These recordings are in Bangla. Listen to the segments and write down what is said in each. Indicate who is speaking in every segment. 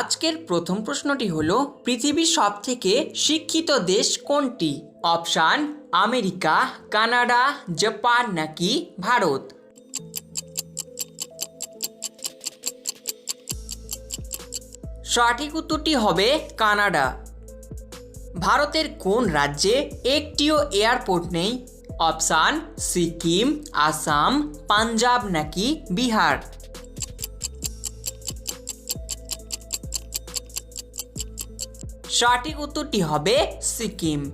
Speaker 1: আজকের প্রথম প্রশ্নটি হল, পৃথিবীর সবথেকে শিক্ষিত দেশ কোনটি? অপশান, আমেরিকা, কানাডা, জাপান নাকি ভারত? সঠিক উত্তরটি হবে কানাডা। ভারতের কোন রাজ্যে একটিও এয়ারপোর্ট নেই? অপশান, সিকিম, আসাম, পাঞ্জাব নাকি বিহার? সঠিক উত্তরটি হবে সিকিম।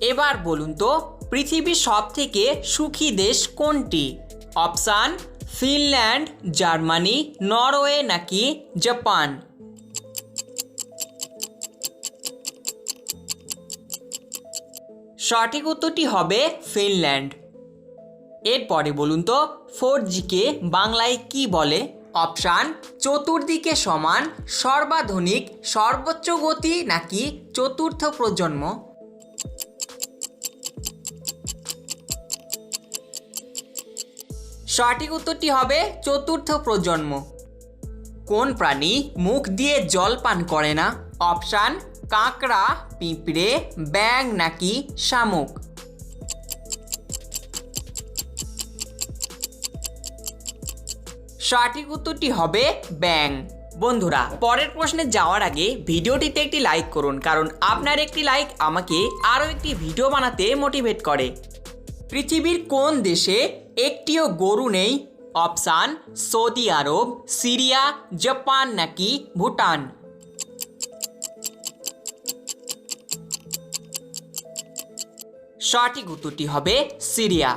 Speaker 1: এবার বলুন তো, পৃথিবীর সব থেকে সুখী দেশ কোনটি? অপশান, ফিনল্যান্ড, জার্মানি, নরওয়ে নাকি জাপান? সঠিক উত্তরটি হবে ফিনল্যান্ড। এরপরে বলুন তো ফোর জিকে বাংলায় কি বলে? অপশান চতুর্দিকে সমান, সর্বাধুনিক, সর্বোচ্চ গতি নাকি চতুর্থ প্রজন্ম? সঠিক উত্তরটি হবে চতুর্থ প্রজন্ম। কোন প্রাণী মুখ দিয়ে জল পান করে না? অপশান কাঁকড়া, পিঁপড়ে ব্যাং নাকি শামুক? সঠিক উত্তরটি হবে ব্যাং। বন্ধুরা, পরের প্রশ্নে যাওয়ার আগে ভিডিওটিতে একটি লাইক করুন, কারণ আপনার একটি লাইক আমাকে আরও একটি ভিডিও বানাতে মোটিভেট করে। পৃথিবীর কোন দেশে একটিও গরু নেই? Option, Saudi Arab, Syria, Japan নাকি ভুটান? সঠিক উত্তরটি হবে সিরিয়া।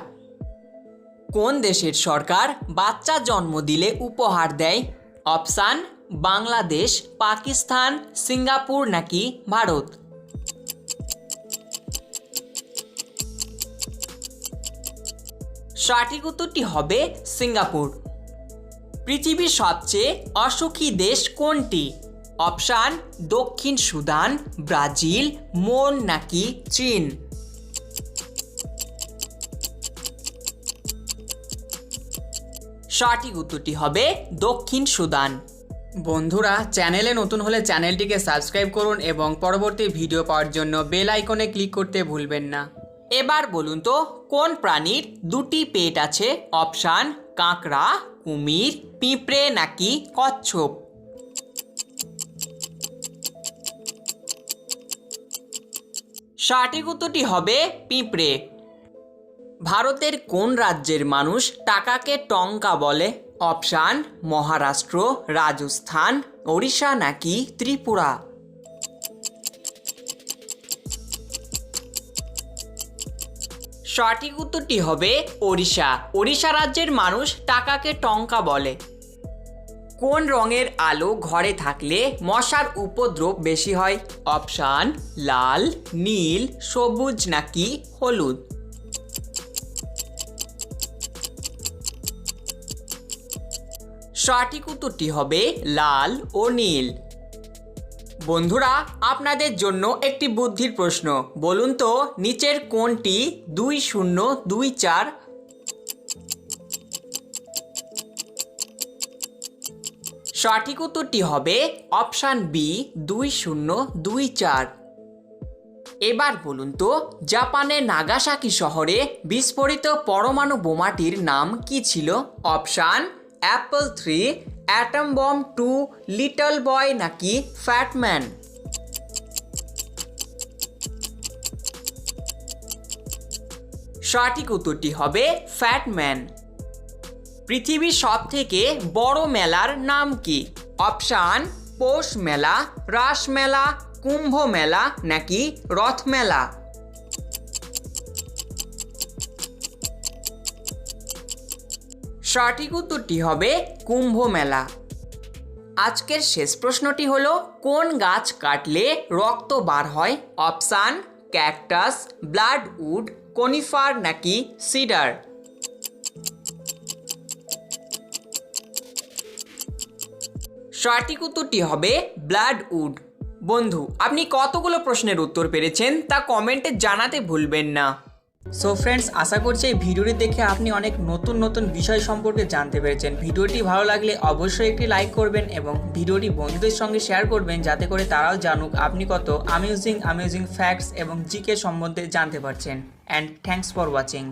Speaker 1: কোন দেশের সরকার বাচ্চা জন্ম দিলে উপহার দেয়? অপশান, বাংলাদেশ, পাকিস্তান, সিঙ্গাপুর নাকি ভারত? সঠিক উত্তরটি হবে সিঙ্গাপুর। পৃথিবীর সবচেয়ে অসুখী দেশ কোনটি? অপশান, দক্ষিণ সুদান, ব্রাজিল মন নাকি চীন? সঠিক উত্তরটি হবে দক্ষিণ সুদান। বন্ধুরা, চ্যানেলে নতুন হলে চ্যানেলটিকে সাবস্ক্রাইব করুন এবং পরবর্তী ভিডিও পাওয়ার জন্য বেল আইকনে ক্লিক করতে ভুলবেন না। এবার বলুন তো, কোন প্রাণীর দুটি পেট আছে? অপশান, কাঁকড়া, কুমির, পিঁপড়ে নাকি কচ্ছপ? সঠিক উত্তরটি হবে পিঁপড়ে। ভারতের কোন রাজ্যের মানুষ টাকাকে টঙ্কা বলে? অপশান, মহারাষ্ট্র, রাজস্থান, ওড়িশা নাকি ত্রিপুরা? সঠিক উত্তরটি হবে ওড়িশা। ওড়িশা রাজ্যের মানুষ টাকাকে টঙ্কা বলে। কোন রঙের আলো ঘরে থাকলে মশার উপদ্রব বেশি হয়? অপশান, লাল, নীল, সবুজ নাকি হলুদ? সঠিক উত্তরটি হবে লাল ও নীল। বন্ধুরা, আপনাদের জন্য একটি বুদ্ধির প্রশ্ন। বলুন তো, নিচের কোনটি দুই শূন্য দুই চার? সঠিক উত্তরটি হবে অপশান বি দুই শূন্য দুই চার। এবার বলুন তো জাপানের নাগাসাকি শহরে বিস্ফোরিত পরমাণু বোমাটির নাম কি ছিল? Option apple three, atom bomb two, little boy নাকি ফ্যাটম্যান সঠিক উত্তরটি হবে ফ্যাটম্যান পৃথিবীর সব থেকে বড় মেলার নাম কি? অপশান, পৌষ মেলা, রাস মেলা, কুম্ভ মেলা নাকি রথ মেলা? সঠিক উত্তরটি হবে কুম্ভ মেলা আজকের শেষ প্রশ্নটি হলো, কোন গাছ কাটলে রক্ত বার হয়? Option, cactus blood wood conifer নাকি সিডার? সঠিক উত্তরটি হবে ব্লাড উড বন্ধু, আপনি কতগুলো প্রশ্নের উত্তর পেরেছেন তা কমেন্টে জানাতে ভুলবেন না। সো ফ্রেন্ডস আশা করছি এই ভিডিওটি দেখে আপনি অনেক নতুন নতুন বিষয় সম্পর্কে জানতে পেরেছেন। ভিডিওটি ভালো লাগলে অবশ্যই একটি লাইক করবেন এবং ভিডিওটি বন্ধুদের সঙ্গে শেয়ার করবেন যাতে করে তারাও জানুক আপনি কত আমিউজিং আমিউজিং ফ্যাক্টস এবং জিকে সম্বন্ধে জানতে পারছেন। And thanks for watching